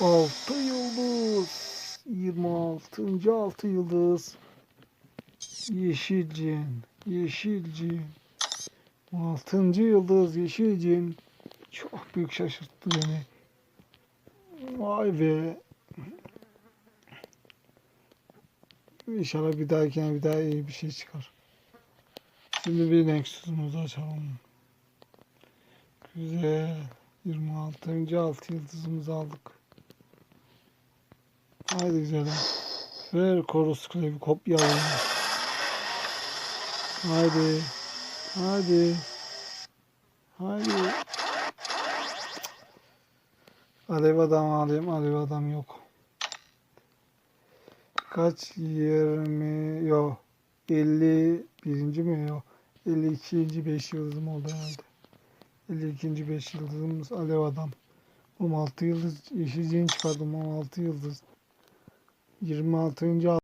6 yıldız. 26. 6 yıldız. Yeşilcin. Yeşilcin. 6. yıldız Yeşilcin. Çok büyük şaşırttı beni. Vay be. İnşallah bir dahakine bir daha iyi bir şey çıkar. Şimdi bir Nexus'umuzu açalım. Güzel. 26. 6 yıldızımızı aldık. Haydi güzel. Ver Chorus Klevi kopyalayalım. Haydi. Haydi. Haydi. Alev adam alayım. Alev adam yok. Kaç? 20 yok. 51. mi yok? 52. 5 yıldızım oldu herhalde. 52. 5 yıldızımız Alev adam. 16 yıldız yeşil cihin çıkardım 16 yıldız. 26.